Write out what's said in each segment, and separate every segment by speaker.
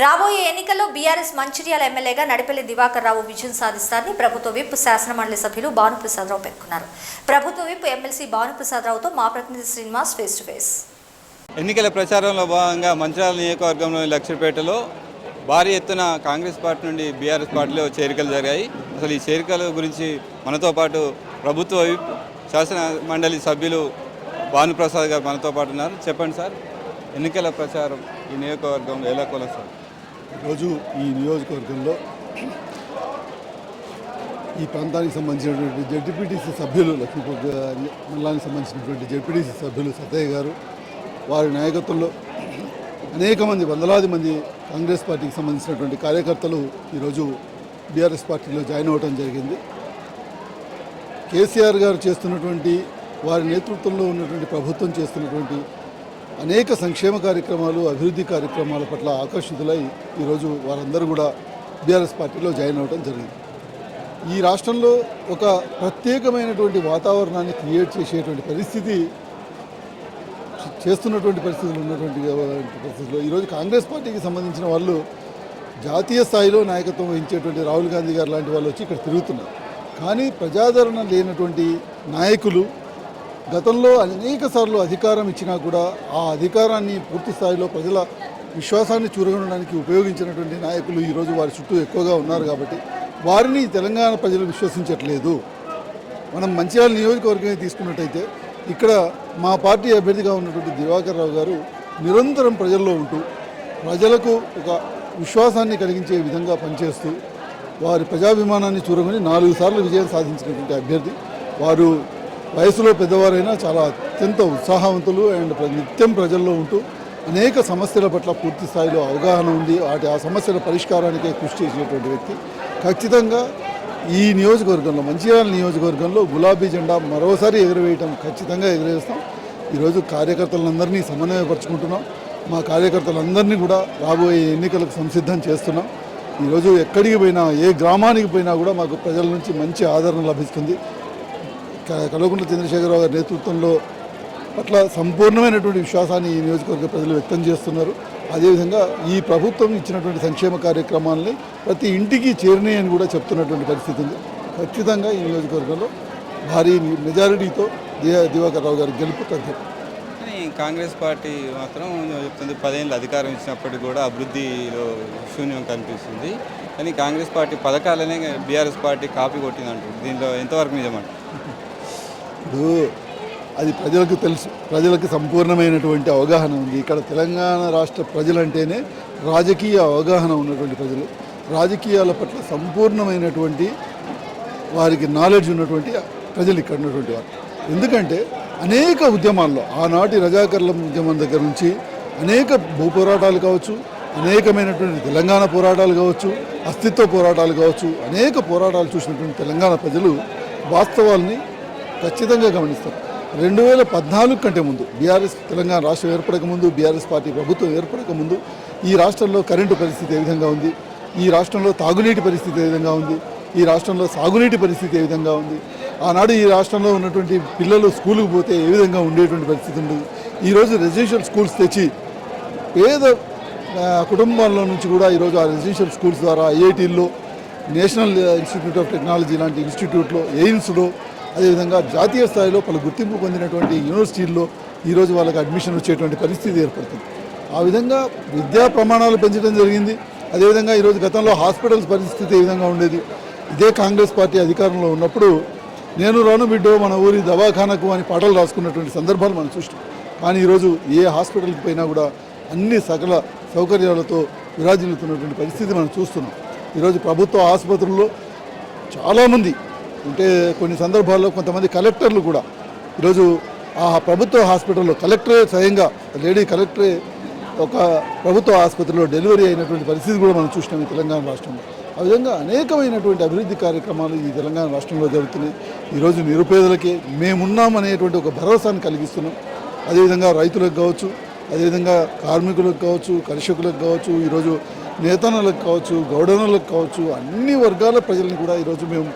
Speaker 1: రాబోయే ఎన్నికల్లో బీఆర్ఎస్ మంచిర్యాల ఎమ్మెల్యేగా నడిపెల్లి దివాకర్ రావు విజయం సాధిస్తారని ప్రభుత్వ విప్ శాసనమండలి సభ్యులు భానుప్రసాదరావు పేర్కొన్నారు. ప్రభుత్వ విప్ ఎమ్మెల్సీ భానుప్రసాదరావుతో మా ప్రతినిధి శ్రీనివాస్ ఫేస్ టు ఫేస్
Speaker 2: ఎన్నికల ప్రచారంలో భాగంగా మంచిర్యాల నియోజకవర్గంలోని లక్ష్మీపేటలో భారీ ఎత్తున కాంగ్రెస్ పార్టీ నుండి బీఆర్ఎస్ పార్టీలో చేరికలు జరిగాయి. అసలు ఈ చేరికల గురించి మనతో పాటు ప్రభుత్వ విప్ శాసన మండలి సభ్యులు భానుప్రసాద్ గారు మనతో పాటు ఉన్నారు. చెప్పండి సార్ ఎన్నికల ప్రచారం ఈ నియోజకవర్గం ఎలా కొలసారు
Speaker 3: రోజు ఈ నియోజకవర్గంలో ఈ ప్రాంతానికి సంబంధించినటువంటి జడ్పీటీసీ సభ్యులు లక్ష్మీపూర్ గారి మండలానికి సంబంధించినటువంటి జడ్పీటీసీ సభ్యులు సతయ్య గారు వారి నాయకత్వంలో అనేక మంది వందలాది మంది కాంగ్రెస్ పార్టీకి సంబంధించినటువంటి కార్యకర్తలు ఈరోజు బీఆర్ఎస్ పార్టీలో జాయిన్ అవ్వడం జరిగింది. కేసీఆర్ గారు చేస్తున్నటువంటి వారి నేతృత్వంలో ఉన్నటువంటి ప్రభుత్వం చేస్తున్నటువంటి అనేక సంక్షేమ కార్యక్రమాలు అభివృద్ధి కార్యక్రమాల పట్ల ఆకర్షితులై ఈరోజు వారందరూ కూడా బీఆర్ఎస్ పార్టీలో జాయిన్ అవ్వడం జరిగింది. ఈ రాష్ట్రంలో ఒక ప్రత్యేకమైనటువంటి వాతావరణాన్ని క్రియేట్ చేసేటువంటి పరిస్థితి చేస్తున్నటువంటి పరిస్థితులు ఉన్నటువంటి పరిస్థితుల్లో ఈరోజు కాంగ్రెస్ పార్టీకి సంబంధించిన వాళ్ళు జాతీయ స్థాయిలో నాయకత్వం వహించేటువంటి రాహుల్ గాంధీ గారు లాంటి వాళ్ళు వచ్చి ఇక్కడ తిరుగుతున్నారు. కానీ ప్రజాదరణ లేనటువంటి నాయకులు గతంలో అనేక సార్లు అధికారం ఇచ్చినా కూడా ఆ అధికారాన్ని పూర్తి స్థాయిలో ప్రజల విశ్వాసాన్ని చూరగొనడానికి ఉపయోగించినటువంటి నాయకులు ఈరోజు వారి చుట్టూ ఎక్కువగా ఉన్నారు కాబట్టి వారిని తెలంగాణ ప్రజలు విశ్వసించట్లేదు. మనం మంచిర్యాల నియోజకవర్గమే తీసుకున్నట్టయితే ఇక్కడ మా పార్టీ అభ్యర్థిగా ఉన్నటువంటి దివాకర్ రావు గారు నిరంతరం ప్రజల్లో ఉంటూ ప్రజలకు ఒక విశ్వాసాన్ని కలిగించే విధంగా పనిచేస్తూ వారి ప్రజాభిమానాన్ని చూరగొని నాలుగు సార్లు విజయం సాధించినటువంటి అభ్యర్థి వారు వయసులో పెద్దవారైనా చాలా అత్యంత ఉత్సాహవంతులు అండ్ ప్ర- నిత్యం ప్రజల్లో ఉంటూ అనేక సమస్యల పట్ల పూర్తి స్థాయిలో అవగాహన ఉంది వాటి ఆ సమస్యల పరిష్కారానికే కృషి చేసినటువంటి వ్యక్తి. ఖచ్చితంగా ఈ నియోజకవర్గంలో మంచిర్యాల నియోజకవర్గంలో గులాబీ జెండా మరోసారి ఎగురవేయటం ఖచ్చితంగా ఎగురవేస్తాం. ఈరోజు కార్యకర్తలందరినీ సమన్వయపరుచుకుంటున్నాం. మా కార్యకర్తలందరినీ కూడా రాబోయే ఎన్నికలకు సంసిద్ధం చేస్తున్నాం. ఈరోజు ఎక్కడికి పోయినా ఏ గ్రామానికి పోయినా కూడా మాకు ప్రజల నుంచి మంచి ఆదరణ లభిస్తుంది. కల్వకుంట్ల చంద్రశేఖరరావు గారి నేతృత్వంలో పట్ల సంపూర్ణమైనటువంటి విశ్వాసాన్ని ఈ నియోజకవర్గ ప్రజలు వ్యక్తం చేస్తున్నారు. అదేవిధంగా ఈ ప్రభుత్వం ఇచ్చినటువంటి సంక్షేమ కార్యక్రమాలని ప్రతి ఇంటికి చేరినాయని కూడా చెప్తున్నటువంటి పరిస్థితి ఉంది. ఖచ్చితంగా ఈ నియోజకవర్గంలో భారీ మెజారిటీతో దివాకర్ రావు గారి గెలుపు తగ్గారు
Speaker 2: కానీ కాంగ్రెస్ పార్టీ మాత్రం చెప్తుంది పదేళ్ళు అధికారం ఇచ్చినప్పటికీ కూడా అభివృద్ధిలో శూన్యం కనిపిస్తుంది. కానీ కాంగ్రెస్ పార్టీ పథకాలనే బీఆర్ఎస్ పార్టీ కాపీ కొట్టింది అంటారు దీనిలో ఎంతవరకు నిజమంటారు?
Speaker 3: ఇప్పుడు అది ప్రజలకు తెలుసు. ప్రజలకు సంపూర్ణమైనటువంటి అవగాహన ఉంది. ఇక్కడ తెలంగాణ రాష్ట్ర ప్రజలంటేనే రాజకీయ అవగాహన ఉన్నటువంటి ప్రజలు. రాజకీయాల పట్ల సంపూర్ణమైనటువంటి వారికి నాలెడ్జ్ ఉన్నటువంటి ప్రజలు ఇక్కడ ఉన్నటువంటి వారు. ఎందుకంటే అనేక ఉద్యమాల్లో ఆనాటి రజాకర్ల ఉద్యమం దగ్గర నుంచి అనేక భూ పోరాటాలు కావచ్చు అనేకమైనటువంటి తెలంగాణ పోరాటాలు కావచ్చు అస్తిత్వ పోరాటాలు కావచ్చు అనేక పోరాటాలు చూసినటువంటి తెలంగాణ ప్రజలు వాస్తవాల్ని ఖచ్చితంగా గమనిస్తాం. రెండు వేల పద్నాలుగు కంటే ముందు బీఆర్ఎస్ తెలంగాణ రాష్ట్రం ఏర్పడక ముందు బీఆర్ఎస్ పార్టీ ప్రభుత్వం ఏర్పడక ముందు ఈ రాష్ట్రంలో కరెంటు పరిస్థితి ఏ విధంగా ఉంది? ఈ రాష్ట్రంలో తాగునీటి పరిస్థితి ఏ విధంగా ఉంది? ఈ రాష్ట్రంలో సాగునీటి పరిస్థితి ఏ విధంగా ఉంది? ఆనాడు ఈ రాష్ట్రంలో ఉన్నటువంటి పిల్లలు స్కూల్కి పోతే ఏ విధంగా ఉండేటువంటి పరిస్థితి ఉంది? ఈరోజు రెసిడెన్షియల్ స్కూల్స్ తెచ్చి పేద ఆ, కుటుంబాల్లో నుంచి కూడా ఈరోజు ఆ రెసిడెన్షియల్ స్కూల్స్ ద్వారా ఐఐటీల్లో నేషనల్ ఇన్స్టిట్యూట్ ఆఫ్ టెక్నాలజీ లాంటి ఇన్స్టిట్యూట్లో ఎయిమ్స్లో అదేవిధంగా జాతీయ స్థాయిలో పలు గుర్తింపు పొందినటువంటి యూనివర్సిటీల్లో ఈరోజు వాళ్ళకి అడ్మిషన్ వచ్చేటువంటి పరిస్థితి ఏర్పడుతుంది. ఆ విధంగా విద్యా ప్రమాణాలు పెంచడం జరిగింది. అదేవిధంగా ఈరోజు గతంలో హాస్పిటల్స్ పరిస్థితి ఏ విధంగా ఉండేది? ఇదే కాంగ్రెస్ పార్టీ అధికారంలో ఉన్నప్పుడు నేను రాను బిడ్డో మన ఊరి దవాఖానకు అని పాటలు రాసుకున్నటువంటి సందర్భాలు మనం చూస్తాం కానీ ఈరోజు ఏ హాస్పిటల్కి పోయినా కూడా అన్ని సకల సౌకర్యాలతో విరాజిల్లుతున్నటువంటి పరిస్థితి మనం చూస్తున్నాం. ఈరోజు ప్రభుత్వ ఆసుపత్రుల్లో చాలామంది అంటే కొన్ని సందర్భాల్లో కొంతమంది కలెక్టర్లు కూడా ఈరోజు ఆ ప్రభుత్వ హాస్పిటల్లో కలెక్టరే స్వయంగా లేడీ కలెక్టరే ఒక ప్రభుత్వ ఆసుపత్రిలో డెలివరీ అయినటువంటి పరిస్థితి కూడా మనం చూసినాం ఈ తెలంగాణ రాష్ట్రంలో. ఆ విధంగా అనేకమైనటువంటి అభివృద్ధి కార్యక్రమాలు ఈ తెలంగాణ రాష్ట్రంలో జరుగుతున్నాయి. ఈరోజు నిరుపేదలకి మేమున్నామనేటువంటి ఒక భరోసాను కలిగిస్తున్నాం. అదేవిధంగా రైతులకు కావచ్చు అదేవిధంగా కార్మికులకు కావచ్చు కర్షకులకు కావచ్చు ఈరోజు నేతనలకు కావచ్చు గౌడనలకు కావచ్చు అన్ని వర్గాల ప్రజలను కూడా ఈరోజు మేము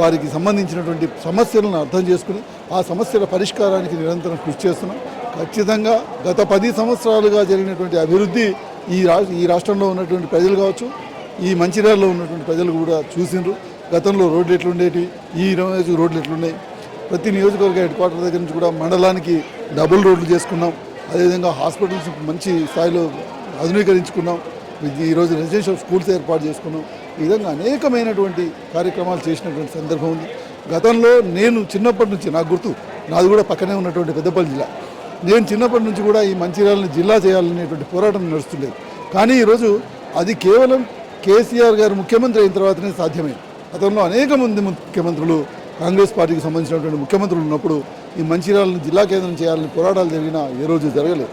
Speaker 3: వారికి సంబంధించినటువంటి సమస్యలను అర్థం చేసుకుని ఆ సమస్యల పరిష్కారానికి నిరంతరం కృషి చేస్తున్నాం. ఖచ్చితంగా గత పది సంవత్సరాలుగా జరిగినటువంటి అభివృద్ధి ఈ రా ఈ రాష్ట్రంలో ఉన్నటువంటి ప్రజలు కావచ్చు ఈ మంచిర్యాలలో ఉన్నటువంటి ప్రజలు కూడా చూసిండ్రు. గతంలో రోడ్లు ఎట్లుండేవి ఈ రోజు రోడ్లు ఎట్లున్నాయి. ప్రతి నియోజకవర్గ హెడ్ క్వార్టర్ దగ్గర నుంచి కూడా మండలానికి డబుల్ రోడ్లు చేసుకున్నాం. అదేవిధంగా హాస్పిటల్స్ మంచి స్థాయిలో ఆధునీకరించుకున్నాం. ఈరోజు రెసిడెన్షియల్ స్కూల్స్ ఏర్పాటు చేసుకున్నాం. ఈ విధంగా అనేకమైనటువంటి కార్యక్రమాలు చేసినటువంటి సందర్భం ఉంది. గతంలో నేను చిన్నప్పటి నుంచి నాకు గుర్తు నాది కూడా పక్కనే ఉన్నటువంటి పెద్దపల్లి జిల్లా. నేను చిన్నప్పటి నుంచి కూడా ఈ మంచిర్యాలని జిల్లా చేయాలనేటువంటి పోరాటం నడుస్తుండేది. కానీ ఈరోజు అది కేవలం కేసీఆర్ గారు ముఖ్యమంత్రి అయిన తర్వాతనే సాధ్యమైంది. గతంలో అనేక మంది ముఖ్యమంత్రులు కాంగ్రెస్ పార్టీకి సంబంధించినటువంటి ముఖ్యమంత్రులు ఉన్నప్పుడు ఈ మంచిర్యాలను జిల్లా కేంద్రం చేయాలని పోరాటాలు జరిగినా ఏ రోజు జరగలేదు.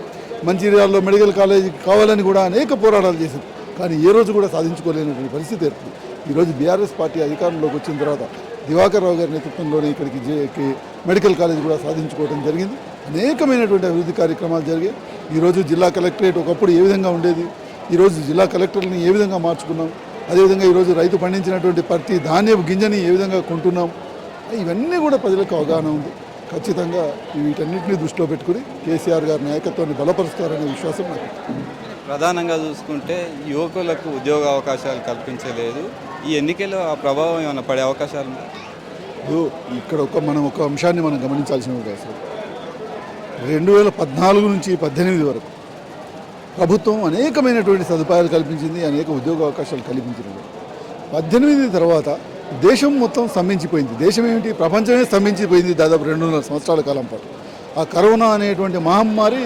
Speaker 3: మంచిర్యాలలో మెడికల్ కాలేజీ కావాలని కూడా అనేక పోరాటాలు చేశారు కానీ ఏ రోజు కూడా సాధించుకోలేనటువంటి పరిస్థితి ఏర్పడింది. ఈరోజు బీఆర్ఎస్ పార్టీ అధికారంలోకి వచ్చిన తర్వాత దివాకర్ రావు గారి నేతృత్వంలోనే ఇక్కడికి జేకి మెడికల్ కాలేజ్ కూడా సాధించుకోవడం జరిగింది. అనేకమైనటువంటి అభివృద్ధి కార్యక్రమాలు జరిగాయి. ఈరోజు జిల్లా కలెక్టరేట్ ఒకప్పుడు ఏ విధంగా ఉండేది? ఈరోజు జిల్లా కలెక్టర్ని ఏ విధంగా మార్చుకున్నాం? అదేవిధంగా ఈరోజు రైతు పండించినటువంటి ప్రతి ధాన్యపు గింజని ఏ విధంగా కొంటున్నాం? ఇవన్నీ కూడా ప్రజలకు అవగాహన ఉంది. ఖచ్చితంగా వీటన్నిటిని దృష్టిలో పెట్టుకుని కేసీఆర్ గారి నాయకత్వాన్ని బలపరుస్తారనే విశ్వాసం నాకు
Speaker 2: ప్రధానంగా చూసుకుంటే యువకులకు ఉద్యోగ అవకాశాలు కల్పించలేదు. ఈ ఎన్నికల్లో ఆ ప్రభావం ఏమైనా పడే అవకాశాలు
Speaker 3: ఇక్కడ ఒక మనం ఒక అంశాన్ని మనం గమనించాల్సిన అవకాశం రెండు వేల పద్నాలుగు నుంచి పద్దెనిమిది వరకు ప్రభుత్వం అనేకమైనటువంటి సదుపాయాలు కల్పించింది అనేక ఉద్యోగ అవకాశాలు కల్పించినవి పద్దెనిమిది తర్వాత దేశం మొత్తం స్తంభించిపోయింది. దేశం ఏమిటి? ప్రపంచమే స్తంభించిపోయింది దాదాపు రెండున్నర సంవత్సరాల కాలం పాటు. ఆ కరోనా అనేటువంటి మహమ్మారి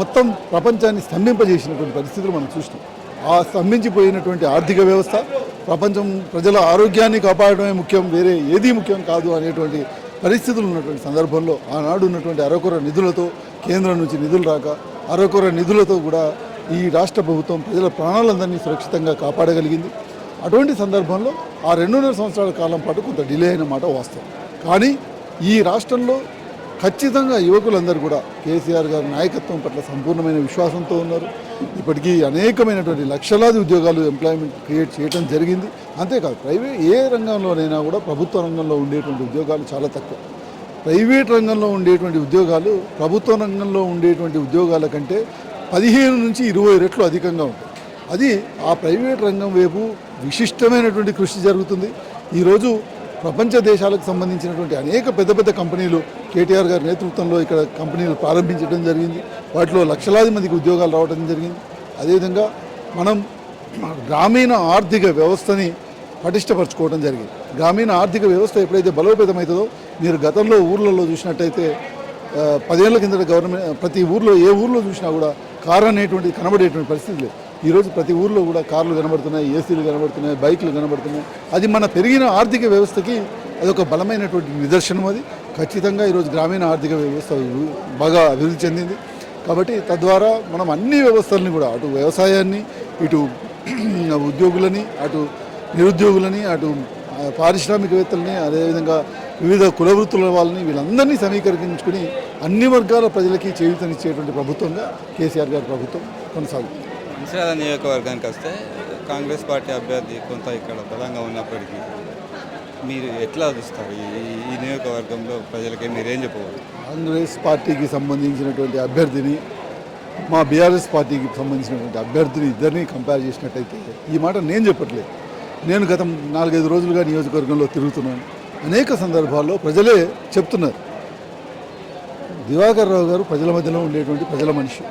Speaker 3: మొత్తం ప్రపంచాన్ని స్తంభింపజేసినటువంటి పరిస్థితులు మనం చూసినాం. ఆ స్తంభించిపోయినటువంటి ఆర్థిక వ్యవస్థ ప్రపంచం ప్రజల ఆరోగ్యాన్ని కాపాడమే ముఖ్యం వేరే ఏది ముఖ్యం కాదు అనేటువంటి పరిస్థితులు ఉన్నటువంటి సందర్భంలో ఆనాడు ఉన్నటువంటి అరకొర నిధులతో కేంద్రం నుంచి నిధులు రాక అరకొర నిధులతో కూడా ఈ రాష్ట్ర ప్రభుత్వం ప్రజల ప్రాణాలందరినీ సురక్షితంగా కాపాడగలిగింది. అటువంటి సందర్భంలో ఆ రెండున్నర సంవత్సరాల కాలం పాటు కొంత డిలే అయిన మాట వాస్తవం. కానీ ఈ రాష్ట్రంలో ఖచ్చితంగా యువకులందరూ కూడా కేసీఆర్ గారి నాయకత్వం పట్ల సంపూర్ణమైన విశ్వాసంతో ఉన్నారు. ఇప్పటికీ అనేకమైనటువంటి లక్షలాది ఉద్యోగాలు ఎంప్లాయ్మెంట్ క్రియేట్ చేయడం జరిగింది. అంతేకాదు ప్రైవేట్ ఏ రంగంలోనైనా కూడా ప్రభుత్వ రంగంలో ఉండేటువంటి ఉద్యోగాలు చాలా తక్కువ. ప్రైవేట్ రంగంలో ఉండేటువంటి ఉద్యోగాలు ప్రభుత్వ రంగంలో ఉండేటువంటి ఉద్యోగాల కంటే పదిహేను నుంచి ఇరవై రెట్లు అధికంగా ఉంటాయి. అది ఆ ప్రైవేట్ రంగం వైపు విశిష్టమైనటువంటి కృషి జరుగుతుంది. ఈరోజు ప్రపంచ దేశాలకు సంబంధించినటువంటి అనేక పెద్ద పెద్ద కంపెనీలు కేటీఆర్ గారి నేతృత్వంలో ఇక్కడ కంపెనీలు ప్రారంభించడం జరిగింది. వాటిలో లక్షలాది మందికి ఉద్యోగాలు రావడం జరిగింది. అదేవిధంగా మనం గ్రామీణ ఆర్థిక వ్యవస్థని పటిష్టపరచుకోవడం జరిగింది. గ్రామీణ ఆర్థిక వ్యవస్థ ఎప్పుడైతే బలోపేతమవుతుందో మీరు గతంలో ఊర్లలో చూసినట్టయితే పదేళ్ళ కిందట గవర్నమెంట్ ప్రతి ఊర్లో ఏ ఊర్లో చూసినా కూడా కారు అనేటువంటి కనబడేటువంటి పరిస్థితి లేదు. ఈరోజు ప్రతి ఊర్లో కూడా కార్లు కనబడుతున్నాయి ఏసీలు కనబడుతున్నాయి బైక్లు కనబడుతున్నాయి. అది మన పెరిగిన ఆర్థిక వ్యవస్థకి అదొక బలమైనటువంటి నిదర్శనం అది. ఖచ్చితంగా ఈరోజు గ్రామీణ ఆర్థిక వ్యవస్థ బాగా అభివృద్ధి చెందింది. కాబట్టి తద్వారా మనం అన్ని వ్యవస్థల్ని కూడా అటు వ్యవసాయాన్ని ఇటు ఉద్యోగులని అటు నిరుద్యోగులని అటు పారిశ్రామికవేత్తలని అదేవిధంగా వివిధ కులవృత్తుల వాళ్ళని వీళ్ళందరినీ సమీకరించుకుని అన్ని వర్గాల ప్రజలకి చేయూతనిచ్చేటువంటి ప్రభుత్వంగా కేసీఆర్ గారి ప్రభుత్వం కొనసాగుతుంది.
Speaker 2: మంచిర్యాల నియోజకవర్గానికి వస్తే కాంగ్రెస్ పార్టీ అభ్యర్థి కొంత ఇక్కడ బలంగా ఉన్నప్పటికీ మీరు ఎట్లా చూస్తారు? ఈ నియోజకవర్గంలో ప్రజలకి మీరేం చెప్పవచ్చు
Speaker 3: కాంగ్రెస్ పార్టీకి సంబంధించినటువంటి అభ్యర్థిని మా బీఆర్ఎస్ పార్టీకి సంబంధించినటువంటి అభ్యర్థిని ఇద్దరిని కంపేర్ చేసినట్టయితే ఈ మాట నేను చెప్పట్లేదు. నేను గత నాలుగైదు రోజులుగా నియోజకవర్గంలో తిరుగుతున్నాను. అనేక సందర్భాల్లో ప్రజలే చెప్తున్నారు. దివాకర్ రావు గారు ప్రజల మధ్యలో ఉండేటువంటి ప్రజల మనిషి.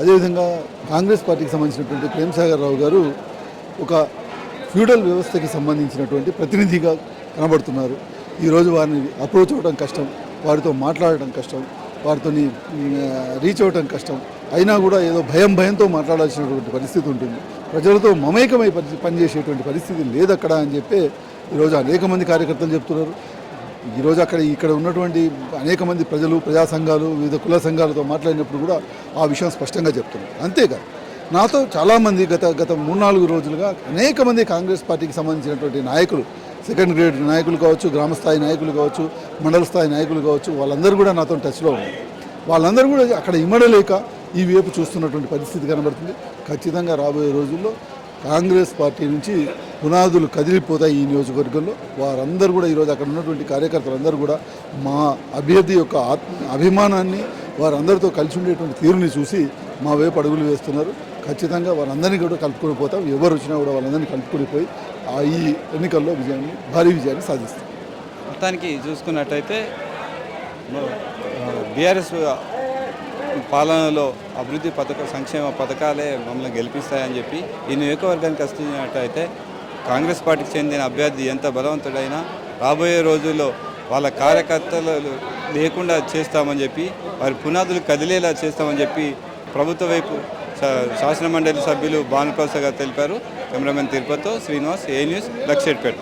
Speaker 3: అదేవిధంగా కాంగ్రెస్ పార్టీకి సంబంధించినటువంటి ప్రేమసాగర్ రావు గారు ఒక ఫ్యూడల్ వ్యవస్థకి సంబంధించినటువంటి ప్రతినిధిగా కనబడుతున్నారు. ఈరోజు వారిని అప్రోచ్ అవ్వడం కష్టం వారితో మాట్లాడటం కష్టం వారితో రీచ్ అవ్వడం కష్టం. అయినా కూడా ఏదో భయం భయంతో మాట్లాడాల్సినటువంటి పరిస్థితి ఉంటుంది. ప్రజలతో మమేకమై పని పనిచేసేటువంటి పరిస్థితి లేదక్కడ అని చెప్పి ఈరోజు అనేక మంది కార్యకర్తలు చెప్తున్నారు. ఈరోజు అక్కడ ఇక్కడ ఉన్నటువంటి అనేక మంది ప్రజలు ప్రజా సంఘాలు వివిధ కుల సంఘాలతో మాట్లాడినప్పుడు కూడా ఆ విషయం స్పష్టంగా చెప్తున్నారు. అంతేకాదు నాతో చాలామంది గత గత మూడు నాలుగు రోజులుగా అనేక మంది కాంగ్రెస్ పార్టీకి సంబంధించినటువంటి నాయకులు సెకండ్ గ్రేడ్ నాయకులు కావచ్చు గ్రామస్థాయి నాయకులు కావచ్చు మండల స్థాయి నాయకులు కావచ్చు వాళ్ళందరూ కూడా నాతో టచ్లో ఉన్నారు. వాళ్ళందరూ కూడా అక్కడ ఇమ్మడలేక ఈ వైపు చూస్తున్నటువంటి పరిస్థితి కనబడుతుంది. ఖచ్చితంగా రాబోయే రోజుల్లో కాంగ్రెస్ పార్టీ నుంచి పునాదులు కదిలిపోతాయి ఈ నియోజకవర్గంలో. వారందరూ కూడా ఈరోజు అక్కడ ఉన్నటువంటి కార్యకర్తలందరూ కూడా మా అభ్యర్థి యొక్క ఆత్మ అభిమానాన్ని వారందరితో కలిసి ఉండేటువంటి తీరుని చూసి మా వైపు అడుగులు వేస్తున్నారు. ఖచ్చితంగా వారందరినీ కూడా కలుపుకొని పోతాం. ఎవరు వచ్చినా కూడా వాళ్ళందరినీ కలుపుకొని పోయి ఆ ఈ ఎన్నికల్లో విజయాన్ని భారీ విజయాన్ని సాధిస్తాం.
Speaker 2: మొత్తానికి చూసుకున్నట్టయితే బీఆర్ఎస్ పాలనలో అభివృద్ధి పథక సంక్షేమ పథకాలే మమ్మల్ని గెలిపిస్తాయని చెప్పి ఈ నియోజకవర్గానికి వస్తున్నట్టయితే కాంగ్రెస్ పార్టీకి చెందిన అభ్యర్థి ఎంత బలవంతుడైనా రాబోయే రోజుల్లో వాళ్ళ కార్యకర్తలు లేకుండా చేస్తామని చెప్పి వారి పునాదులు కదిలేలా చేస్తామని చెప్పి ప్రభుత్వ వైపు శా- శాసన మండలి సభ్యులు భానుప్రసాద్ గారు తెలిపారు. కెమెరామెన్ తిరుపతితో శ్రీనివాస్ ఏ న్యూస్ లక్షేట్పేట.